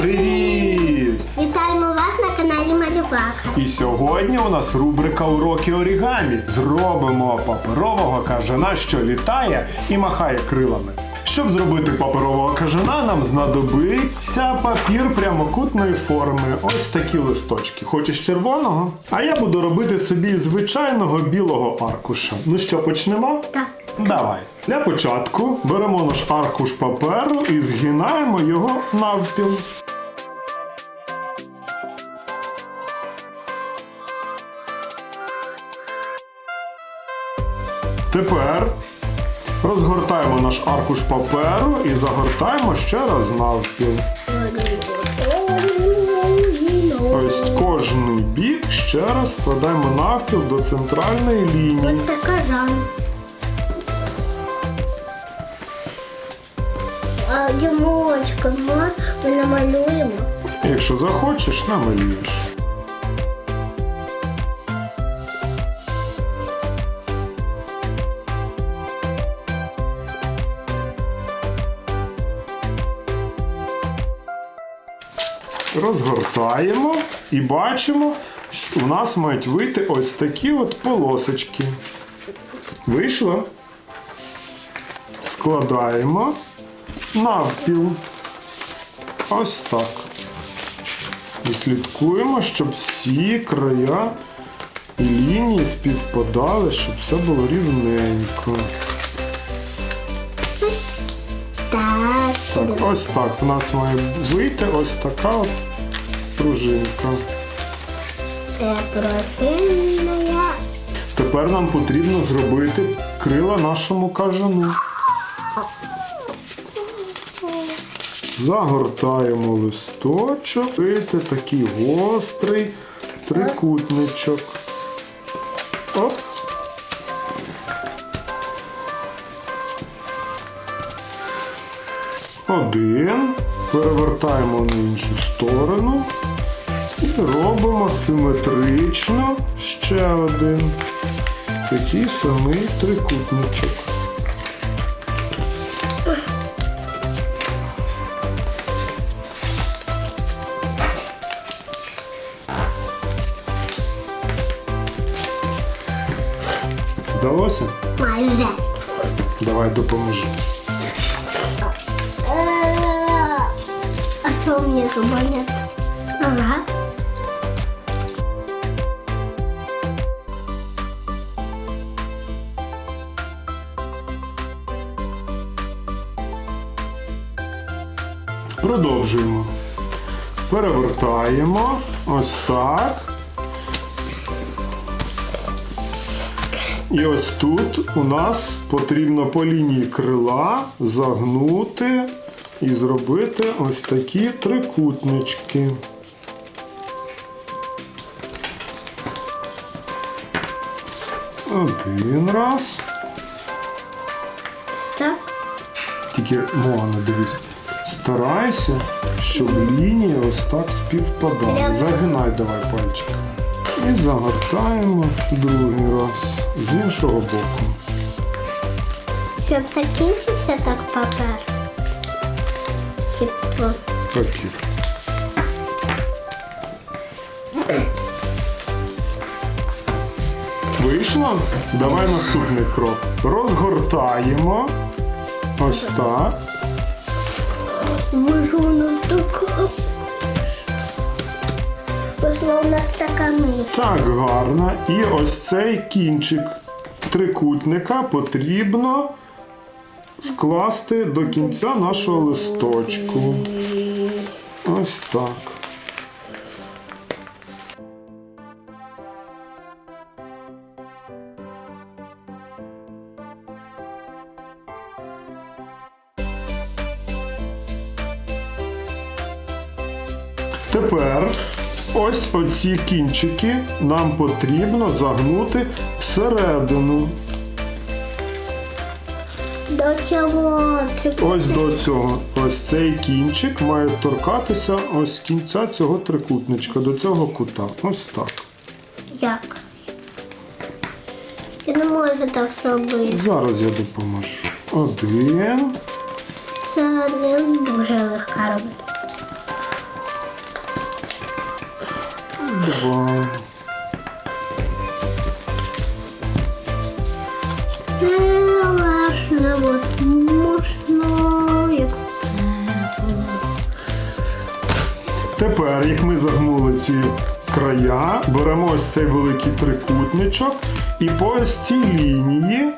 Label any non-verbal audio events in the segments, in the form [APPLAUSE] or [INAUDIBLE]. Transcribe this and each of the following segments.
Привіт! Вітаємо вас на каналі Малювака. І сьогодні у нас рубрика Уроки орігамі. Зробимо паперового кажана, що літає і махає крилами. Щоб зробити паперового кажана, нам знадобиться папір прямокутної форми. Ось такі листочки. Хочеш червоного? А я буду робити собі звичайного білого аркуша. Ну що, почнемо? Так. Давай. Для початку беремо наш аркуш паперу і згинаємо його навпіл. Тепер розгортаємо наш аркуш паперу і загортаємо ще раз навпіл. Ось кожний бік ще раз складаємо навпіл до центральної лінії. Ось це кажан. А ми намалюємо. Якщо захочеш, намалюєш. Розгортаємо і бачимо, що у нас мають вийти ось такі от полосочки. Вийшло. Складаємо навпіл. Ось так. І слідкуємо, щоб всі края і лінії співпадали, щоб все було рівненько. Так. Ось так. У нас має вийти ось така от пружинка. Це. Тепер нам потрібно зробити крила нашому кажану. Загортаємо листочок, вийти такий гострий трикутничок. Оп. Один. Перевертаємо на іншу сторону. І робимо симетрично ще один. Такий самий трикутничок. Вдалося? Майже. Давай допоможу. А що мені зубанять? Ага. Продовжуємо. Перевертаємо. Ось так. І ось тут у нас потрібно по лінії крила загнути і зробити ось такі трикутнички. Один раз. Так. Тільки Моана, дивись, старайся, щоб лінії ось так співпадали. Прямо. Загинай давай пальчик. І загортаємо другий раз з іншого боку. Щоб закінчився так папер. Типу. Папір. Вийшло? Давай наступний крок. Розгортаємо. Ось так. Боже, у нас така. Вийшла у нас така мить. Так, гарно. І ось цей кінчик трикутника потрібно скласти до кінця нашого листочку. Ось так. Тепер ось оці кінчики нам потрібно загнути всередину. До цього Ось до цього. Ось цей кінчик має торкатися ось кінця цього трикутничка, до цього кута. Ось так. Як? Я не можу так зробити. Зараз я допоможу. Один. Це не дуже легка робота. два. Страшно, возможно, як. Тепер, як ми загнули ці края, беремо ось цей великий трикутничок і по ось цій лінії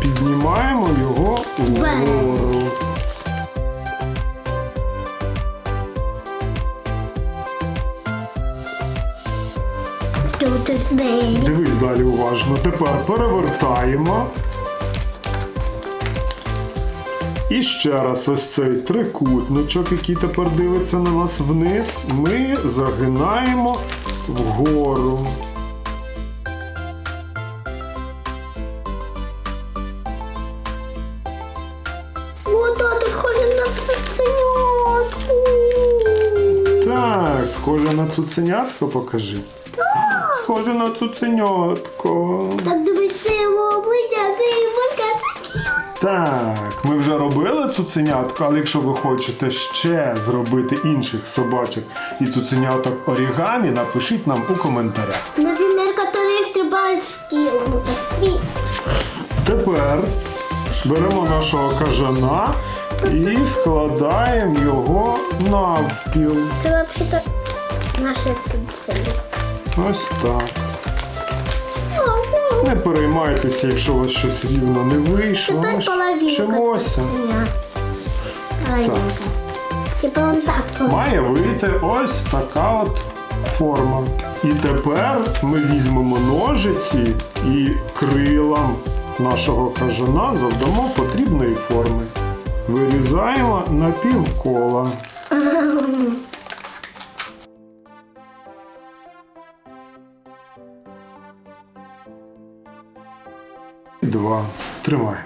піднімаємо його вгору. Дивись далі уважно. Тепер перевертаємо. І ще раз ось цей трикутничок, який тепер дивиться на нас вниз, ми загинаємо вгору. Так, схоже на цуценятко покажи. Схоже на цуценятко. Так дивися його обличчя, це Іванка. Так, ми вже робили цуценятко, але якщо ви хочете ще зробити інших собачок і цуценяток орігамі, напишіть нам у коментарях. Например, которые стрибають. І Тепер беремо нашого кажана і складаємо його навпіл. Це взагалі наше серце. Ось так. Не переймайтеся, якщо у вас щось рівно не вийшло. Тепер половинка. вчимося. Половинка. Типа он так. Має вийти ось така от форма. І тепер ми візьмемо ножиці і крилам нашого кажана завдамо потрібної форми. Вирізаємо на півкола. [LAUGHS] Два. Тримай.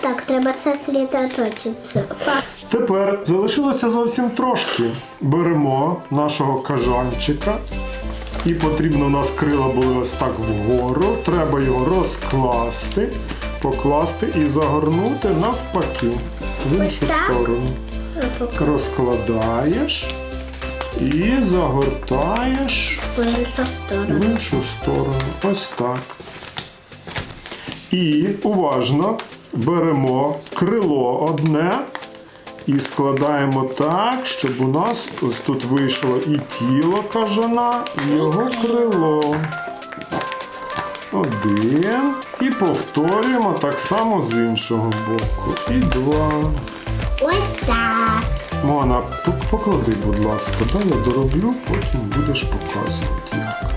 Так, треба це сосредоточитися. Тепер залишилося зовсім трошки. Беремо нашого кажанчика. І потрібно у нас крила були ось так вгору. Треба його розкласти, покласти і загорнути навпаки в іншу сторону. Розкладаєш і загортаєш В іншу сторону. в іншу сторону. Ось так. І уважно беремо крило одне і складаємо так, щоб у нас ось тут вийшло і тіло кажана, і його крило. Один. І повторюємо так само з іншого боку. І два. Ось так. Мона, поклади, будь ласка, дай я дороблю, потім будеш показувати як.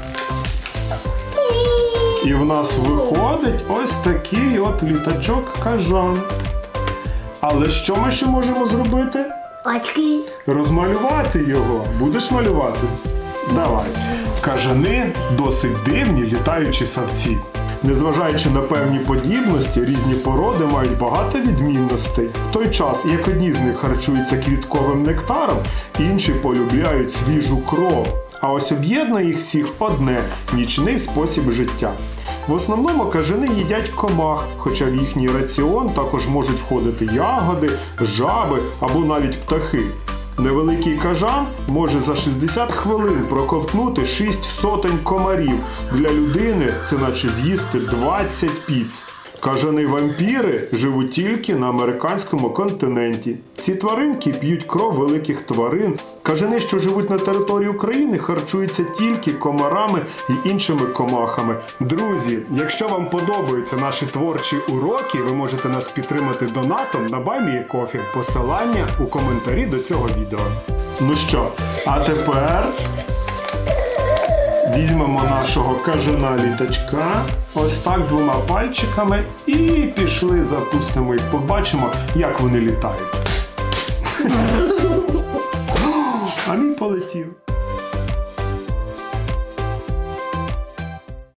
І в нас виходить ось такий от літачок кажан. Але що ми ще можемо зробити? Очки. Розмалювати його. Будеш малювати? Давай. Кажани досить дивні літаючі савці. Незважаючи на певні подібності, різні породи мають багато відмінностей. В той час, як одні з них харчуються квітковим нектаром, інші полюбляють свіжу кров. А ось об'єднує їх всіх одне нічний спосіб життя. В основному кажани їдять комах, хоча в їхній раціон також можуть входити ягоди, жаби або навіть птахи. Невеликий кажан може за 60 хвилин проковтнути 6 сотень комарів. Для людини це наче з'їсти 20 піц. Кажани вампіри живуть тільки на американському континенті. Ці тваринки п'ють кров великих тварин. Кажани, що живуть на території України, харчуються тільки комарами і іншими комахами. Друзі, якщо вам подобаються наші творчі уроки, ви можете нас підтримати донатом на Кофі. Посилання у коментарі до цього відео. Ну що, а тепер Візьмемо нашого кажана літачка, ось так двома пальчиками, і пішли, запустимо їх, побачимо, як вони літають. [LAUGHS] А він полетів.